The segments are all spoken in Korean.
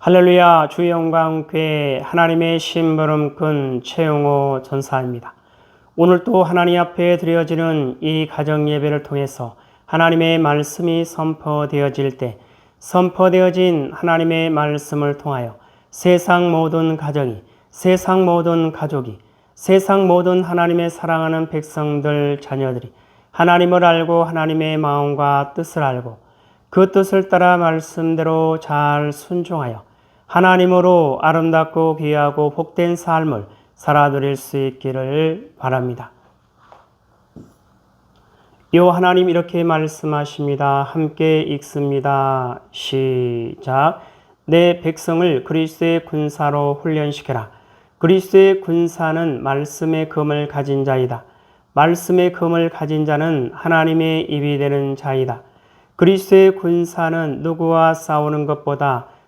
할렐루야 주의 영광 교회 하나님의 심부름꾼 최용호 전사입니다. 오늘 또 하나님 앞에 드려지는 이 가정 예배를 통해서 하나님의 말씀이 선포되어질 때 선포되어진 하나님의 말씀을 통하여 세상 모든 가정이 세상 모든 가족이 세상 모든 하나님의 사랑하는 백성들 자녀들이 하나님을 알고 하나님의 마음과 뜻을 알고 그 뜻을 따라 말씀대로 잘 순종하여 하나님으로 아름답고 귀하고 복된 삶을 살아드릴 수 있기를 바랍니다. 요 하나님 이렇게 말씀하십니다. 함께 읽습니다. 시작. 내 백성을 그리스도의 군사로 훈련시켜라. 그리스도의 군사는 말씀의 금을 가진 자이다. 말씀의 금을 가진 자는 하나님의 입이 되는 자이다. 그리스도의 군사는 누구와 싸우는 것보다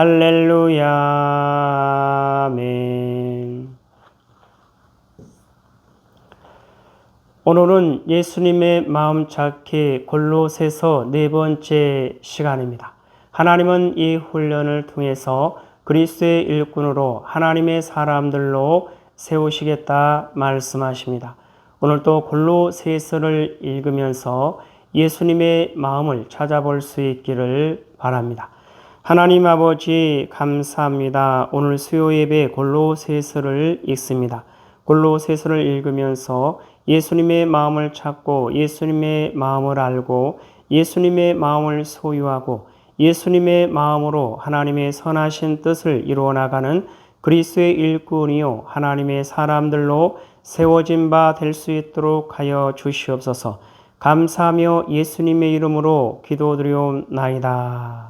할렐루야, 아멘. 오늘은 예수님의 마음 찾기 골로새서 네 번째 시간입니다. 하나님은 이 훈련을 통해서 그리스도의 일꾼으로 하나님의 사람들로 세우시겠다 말씀하십니다. 오늘 또 골로새서를 읽으면서 예수님의 마음을 찾아볼 수 있기를 바랍니다. 하나님 아버지 감사합니다. 오늘 수요 예배 골로새서를 읽습니다. 골로새서를 읽으면서 예수님의 마음을 찾고 예수님의 마음을 알고 예수님의 마음을 소유하고 예수님의 마음으로 하나님의 선하신 뜻을 이루어 나가는 그리스도의 일꾼이요 하나님의 사람들로 세워진 바 될 수 있도록 하여 주시옵소서. 감사하며 예수님의 이름으로 기도드리옵나이다.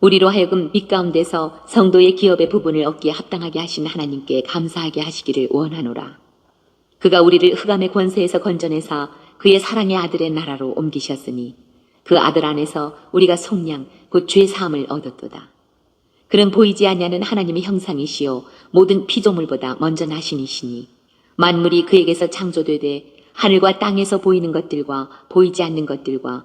우리로 하여금 빛 가운데서 성도의 기업의 부분을 얻기에 합당하게 하신 하나님께 감사하게 하시기를 원하노라. 그가 우리를 흑암의 권세에서 건져내사 그의 사랑의 아들의 나라로 옮기셨으니 그 아들 안에서 우리가 속량 곧 죄 사함을 얻었도다. 그는 보이지 아니하는 하나님의 형상이시요 모든 피조물보다 먼저 나신이시니 만물이 그에게서 창조되되 하늘과 땅에서 보이는 것들과 보이지 않는 것들과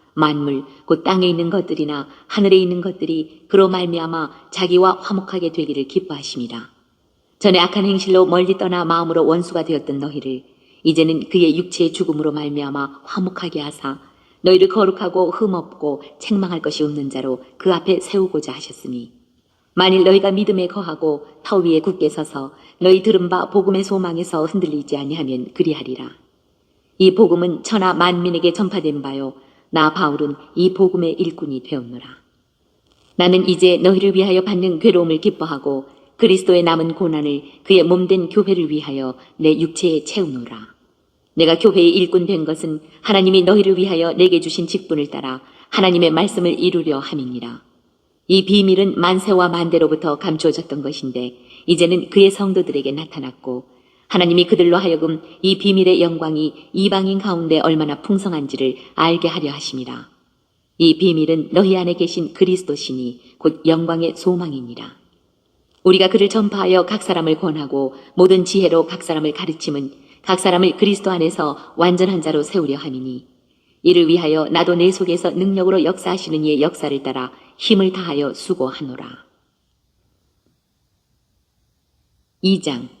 만물 곧 땅에 있는 것들이나 하늘에 있는 것들이 그로 말미암아 자기와 화목하게 되기를 기뻐하심이라. 전에 악한 행실로 멀리 떠나 마음으로 원수가 되었던 너희를 이제는 그의 육체의 죽음으로 말미암아 화목하게 하사 너희를 거룩하고 흠없고 책망할 것이 없는 자로 그 앞에 세우고자 하셨으니 만일 너희가 믿음에 거하고 터 위에 굳게 서서 너희 들은 바 복음의 소망에서 흔들리지 아니하면 그리하리라. 이 복음은 천하 만민에게 전파된 바요. 나 바울은 이 복음의 일꾼이 되었노라. 나는 이제 너희를 위하여 받는 괴로움을 기뻐하고 그리스도의 남은 고난을 그의 몸된 교회를 위하여 내 육체에 채우노라. 내가 교회의 일꾼 된 것은 하나님이 너희를 위하여 내게 주신 직분을 따라 하나님의 말씀을 이루려 함이니라. 이 비밀은 만세와 만대로부터 감추어졌던 것인데 이제는 그의 성도들에게 나타났고 하나님이 그들로 하여금 이 비밀의 영광이 이방인 가운데 얼마나 풍성한지를 알게 하려 하심이라. 이 비밀은 너희 안에 계신 그리스도시니 곧 영광의 소망이니라. 우리가 그를 전파하여 각 사람을 권하고 모든 지혜로 각 사람을 가르침은 각 사람을 그리스도 안에서 완전한 자로 세우려 함이니 이를 위하여 나도 내 속에서 능력으로 역사하시는 이의 역사를 따라 힘을 다하여 수고하노라. 2장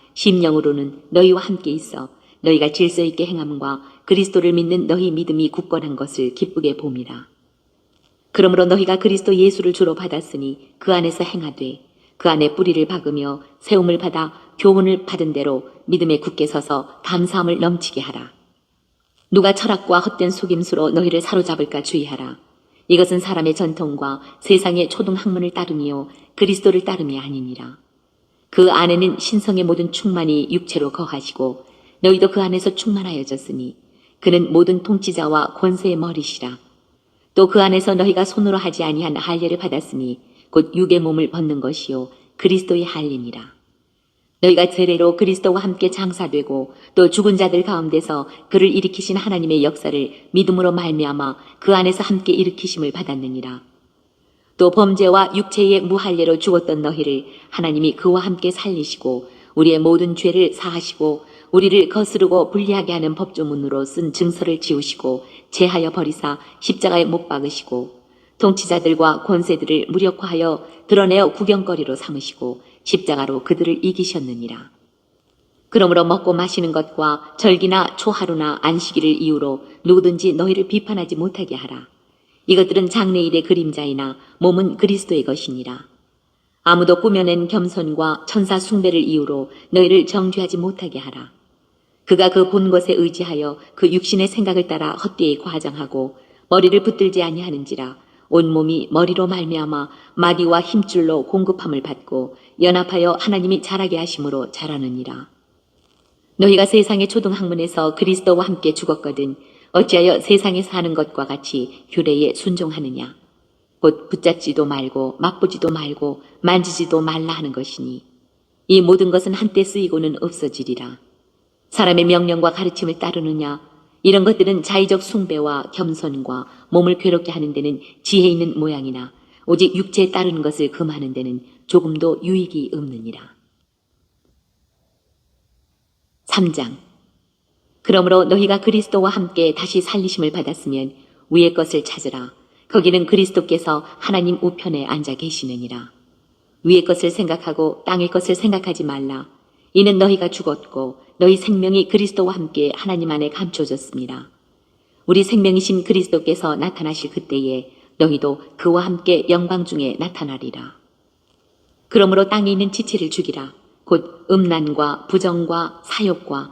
심령으로는 너희와 함께 있어 너희가 질서 있게 행함과 그리스도를 믿는 너희 믿음이 굳건한 것을 기쁘게 봄이라. 그러므로 너희가 그리스도 예수를 주로 받았으니 그 안에서 행하되 그 안에 뿌리를 박으며 세움을 받아 교훈을 받은 대로 믿음에 굳게 서서 감사함을 넘치게 하라. 누가 철학과 헛된 속임수로 너희를 사로잡을까 주의하라. 이것은 사람의 전통과 세상의 초등 학문을 따름이요 그리스도를 따름이 아니니라. 그 안에는 신성의 모든 충만이 육체로 거하시고 너희도 그 안에서 충만하여졌으니 그는 모든 통치자와 권세의 머리시라. 또 그 안에서 너희가 손으로 하지 아니한 할례를 받았으니 곧 육의 몸을 벗는 것이요 그리스도의 할례니라. 너희가 세례로 그리스도와 함께 장사되고 또 죽은 자들 가운데서 그를 일으키신 하나님의 역사를 믿음으로 말미암아 그 안에서 함께 일으키심을 받았느니라. 또 범죄와 육체의 무할례로 죽었던 너희를 하나님이 그와 함께 살리시고 우리의 모든 죄를 사하시고 우리를 거스르고 불리하게 하는 법조문으로 쓴 증서를 지우시고 제하여 버리사 십자가에 못 박으시고 통치자들과 권세들을 무력화하여 드러내어 구경거리로 삼으시고 십자가로 그들을 이기셨느니라. 그러므로 먹고 마시는 것과 절기나 초하루나 안식일을 이유로 누구든지 너희를 비판하지 못하게 하라. 이것들은 장래일의 그림자이나 몸은 그리스도의 것이니라. 아무도 꾸며낸 겸손과 천사 숭배를 이유로 너희를 정죄하지 못하게 하라. 그가 그 본 것에 의지하여 그 육신의 생각을 따라 헛되이 과장하고 머리를 붙들지 아니하는지라 온몸이 머리로 말미암아 마디와 힘줄로 공급함을 받고 연합하여 하나님이 자라게 하심으로 자라느니라. 너희가 세상의 초등학문에서 그리스도와 함께 죽었거든 어찌하여 세상에 사는 것과 같이 규례에 순종하느냐. 곧 붙잡지도 말고 맛보지도 말고 만지지도 말라 하는 것이니 이 모든 것은 한때 쓰이고는 없어지리라. 사람의 명령과 가르침을 따르느냐 이런 것들은 자의적 숭배와 겸손과 몸을 괴롭게 하는 데는 지혜 있는 모양이나 오직 육체에 따르는 것을 금하는 데는 조금도 유익이 없느니라. 3장 그러므로 너희가 그리스도와 함께 다시 살리심을 받았으면 위의 것을 찾으라. 거기는 그리스도께서 하나님 우편에 앉아 계시느니라. 위의 것을 생각하고 땅의 것을 생각하지 말라. 이는 너희가 죽었고 너희 생명이 그리스도와 함께 하나님 안에 감춰졌습니다. 우리 생명이신 그리스도께서 나타나실 그때에 너희도 그와 함께 영광 중에 나타나리라. 그러므로 땅에 있는 지체를 죽이라. 곧 음란과 부정과 사욕과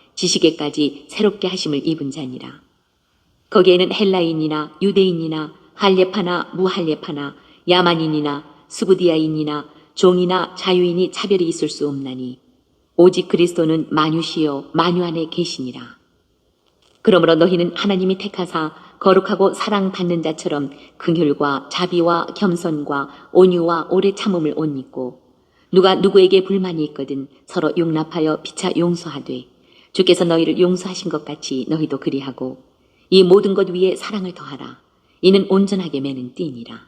지식에까지 새롭게 하심을 입은 자니라. 거기에는 헬라인이나 유대인이나 할례파나 무할례파나 야만인이나 수부디아인이나 종이나 자유인이 차별이 있을 수 없나니 오직 그리스도는 만유시요 만유 안에 계시니라. 그러므로 너희는 하나님이 택하사 거룩하고 사랑받는 자처럼 긍휼과 자비와 겸손과 온유와 오래 참음을 옷 입고 누가 누구에게 불만이 있거든 서로 용납하여 피차 용서하되 주께서 너희를 용서하신 것 같이 너희도 그리하고 이 모든 것 위에 사랑을 더하라. 이는 온전하게 매는 띠니라.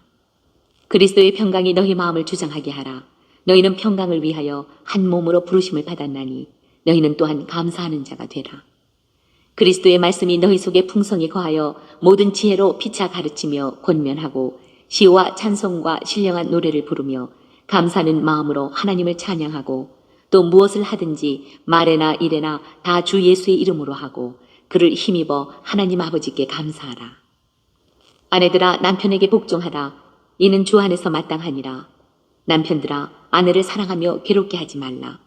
그리스도의 평강이 너희 마음을 주장하게 하라. 너희는 평강을 위하여 한 몸으로 부르심을 받았나니 너희는 또한 감사하는 자가 되라. 그리스도의 말씀이 너희 속에 풍성히 거하여 모든 지혜로 피차 가르치며 권면하고 시와 찬송과 신령한 노래를 부르며 감사하는 마음으로 하나님을 찬양하고 또 무엇을 하든지 말에나 일에나 다 주 예수의 이름으로 하고 그를 힘입어 하나님 아버지께 감사하라. 아내들아 남편에게 복종하라. 이는 주 안에서 마땅하니라. 남편들아 아내를 사랑하며 괴롭게 하지 말라.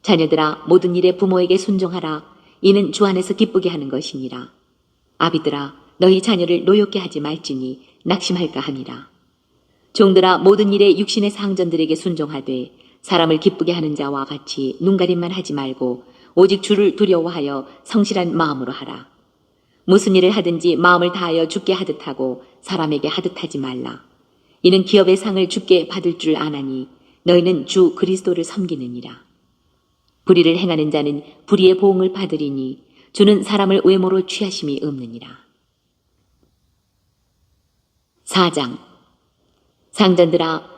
자녀들아 모든 일에 부모에게 순종하라. 이는 주 안에서 기쁘게 하는 것이니라. 아비들아 너희 자녀를 노엽게 하지 말지니 낙심할까 하니라. 종들아 모든 일에 육신의 상전들에게 순종하되 사람을 기쁘게 하는 자와 같이 눈가림만 하지 말고 오직 주를 두려워하여 성실한 마음으로 하라. 무슨 일을 하든지 마음을 다하여 죽게 하듯 하고 사람에게 하듯 하지 말라. 이는 기업의 상을 죽게 받을 줄 아나니 너희는 주 그리스도를 섬기느니라. 불의를 행하는 자는 불의의 보응을 받으리니 주는 사람을 외모로 취하심이 없느니라. 4장 상전들아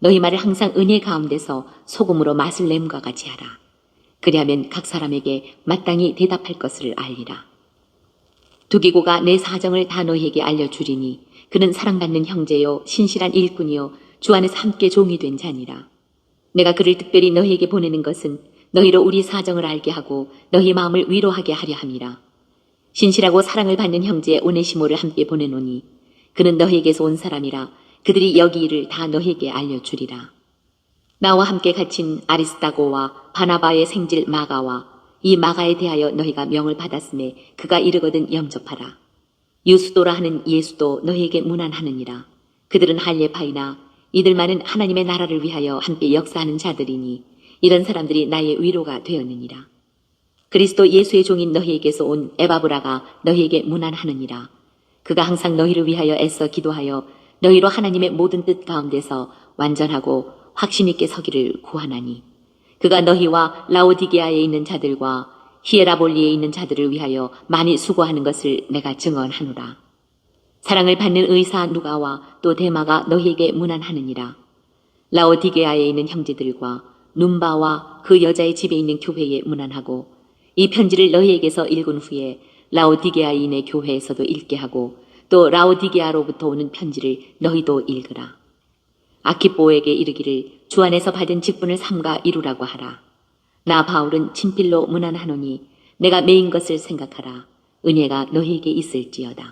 너희 말을 항상 은혜 가운데서 소금으로 맛을 냄과 같이 하라. 그리하면 각 사람에게 마땅히 대답할 것을 알리라. 두기고가 내 사정을 다 너희에게 알려주리니 그는 사랑받는 형제요 신실한 일꾼이요 주 안에서 함께 종이 된 자니라. 내가 그를 특별히 너희에게 보내는 것은 너희로 우리 사정을 알게 하고 너희 마음을 위로하게 하려 함이라. 신실하고 사랑을 받는 형제 오네시모를 함께 보내노니 그는 너희에게서 온 사람이라 그들이 여기 일을 다 너희에게 알려주리라. 나와 함께 갇힌 아리스타고와 바나바의 생질 마가와 이 마가에 대하여 너희가 명을 받았음에 그가 이르거든 영접하라. 유수도라 하는 예수도 너희에게 문안하느니라. 그들은 할례파이나 이들만은 하나님의 나라를 위하여 함께 역사하는 자들이니 이런 사람들이 나의 위로가 되었느니라. 그리스도 예수의 종인 너희에게서 온 에바브라가 너희에게 문안하느니라. 그가 항상 너희를 위하여 애써 기도하여 너희로 하나님의 모든 뜻 가운데서 완전하고 확신 있게 서기를 구하나니 그가 너희와 라오디게아에 있는 자들과 히에라볼리에 있는 자들을 위하여 많이 수고하는 것을 내가 증언하노라. 사랑을 받는 의사 누가와 또 데마가 너희에게 문안하느니라. 라오디게아에 있는 형제들과 눈바와 그 여자의 집에 있는 교회에 문안하고 이 편지를 너희에게서 읽은 후에 라오디게아인의 교회에서도 읽게 하고 또 라오디게아로부터 오는 편지를 너희도 읽으라. 아키뽀에게 이르기를 주 안에서 받은 직분을 삼가 이루라고 하라. 나 바울은 친필로 문안하노니 내가 메인 것을 생각하라. 은혜가 너희에게 있을지어다.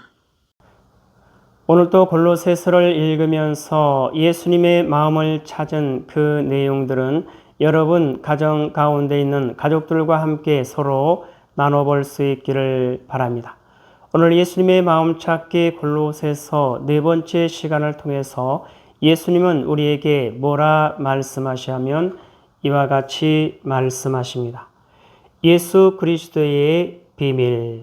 오늘도 골로새서를 읽으면서 예수님의 마음을 찾은 그 내용들은 여러분 가정 가운데 있는 가족들과 함께 서로 나눠볼 수 있기를 바랍니다. 오늘 예수님의 마음 찾기 골로새서 네 번째 시간을 통해서 예수님은 우리에게 뭐라 말씀하시하면 이와 같이 말씀하십니다. 예수 그리스도의 비밀.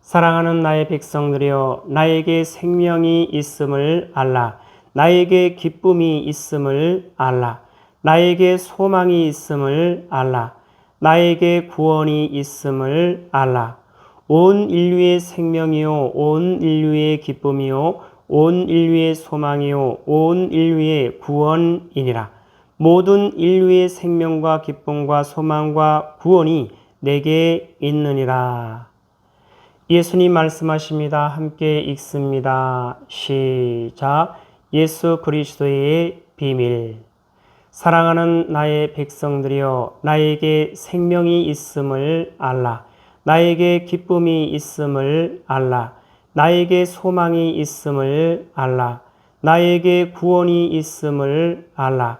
사랑하는 나의 백성들이여 나에게 생명이 있음을 알라. 나에게 기쁨이 있음을 알라. 나에게 소망이 있음을 알라. 나에게 구원이 있음을 알라. 온 인류의 생명이요 온 인류의 기쁨이요 온 인류의 소망이요 온 인류의 구원이니라. 모든 인류의 생명과 기쁨과 소망과 구원이 내게 있느니라. 예수님 말씀하십니다. 함께 읽습니다. 시작. 예수 그리스도의 비밀. 사랑하는 나의 백성들이여 나에게 생명이 있음을 알라. 나에게 기쁨이 있음을 알라. 나에게 소망이 있음을 알라. 나에게 구원이 있음을 알라.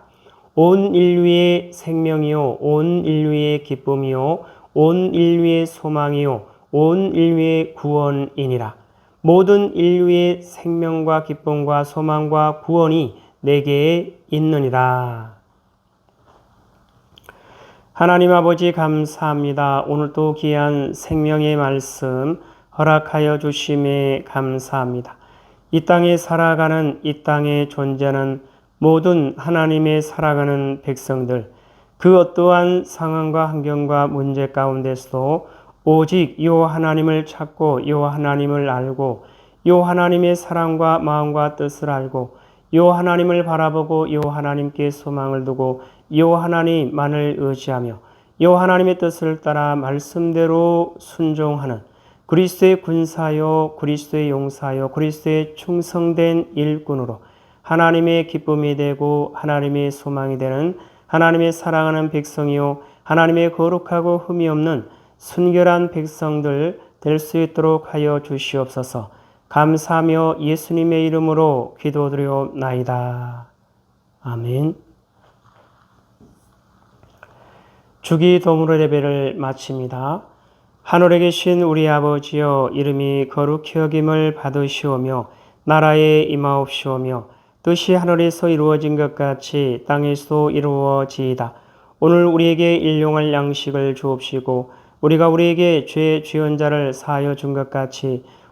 온 인류의 생명이요 온 인류의 기쁨이요 온 인류의 소망이요 온 인류의 구원이니라. 모든 인류의 생명과 기쁨과 소망과 구원이 내게 있느니라. 하나님 아버지 감사합니다. 오늘도 귀한 생명의 말씀 허락하여 주심에 감사합니다. 이 땅에 살아가는 이 땅에 존재하는 모든 하나님의 살아가는 백성들 그 어떠한 상황과 환경과 문제 가운데서도 오직 요 하나님을 찾고 요 하나님을 알고 요 하나님의 사랑과 마음과 뜻을 알고 요 하나님을 바라보고 요 하나님께 소망을 두고 요 하나님만을 의지하며 요 하나님의 뜻을 따라 말씀대로 순종하는 그리스도의 군사요 그리스도의 용사요 그리스도의 충성된 일꾼으로 하나님의 기쁨이 되고 하나님의 소망이 되는 하나님의 사랑하는 백성이요 하나님의 거룩하고 흠이 없는 순결한 백성들 될 수 있도록 하여 주시옵소서. 감사하며 예수님의 이름으로 기도드려나이다. 아멘. 주기 도무로 예배를 마칩니다. 하늘에 계신 우리 아버지여 이름이 거룩히 여김을 받으시오며 나라에 임하옵시오며 뜻이 하늘에서 이루어진 것 같이 땅에서도 이루어지이다. 오늘 우리에게 일용할 양식을 주옵시고 우리가 우리에게 죄 지은 자를 사하여 준 것 같이